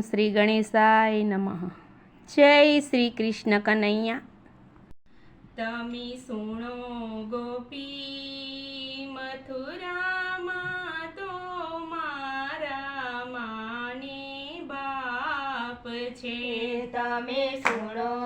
શ્રી ગણેશાય નમઃ. જય શ્રી કૃષ્ણ કનૈયા. તમે સુણો ગોપી મથુરામાં તો મારા માની બાપ છે. તમે સુણો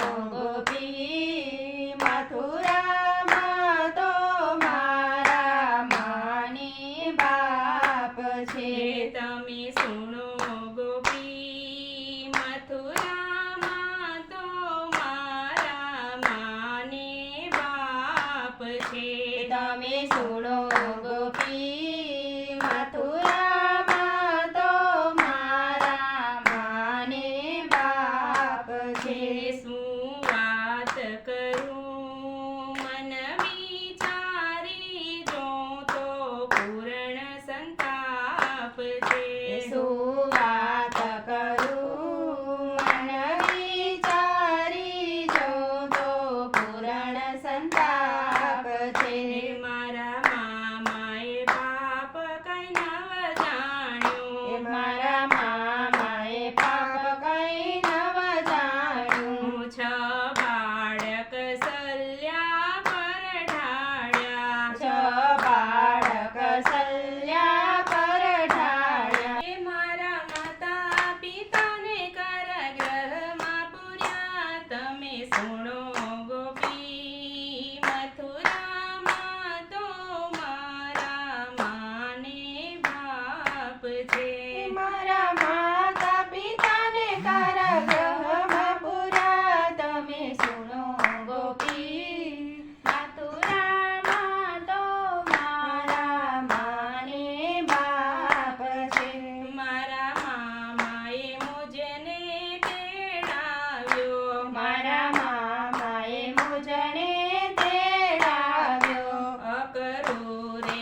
ಸಂತ Hare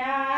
Friday.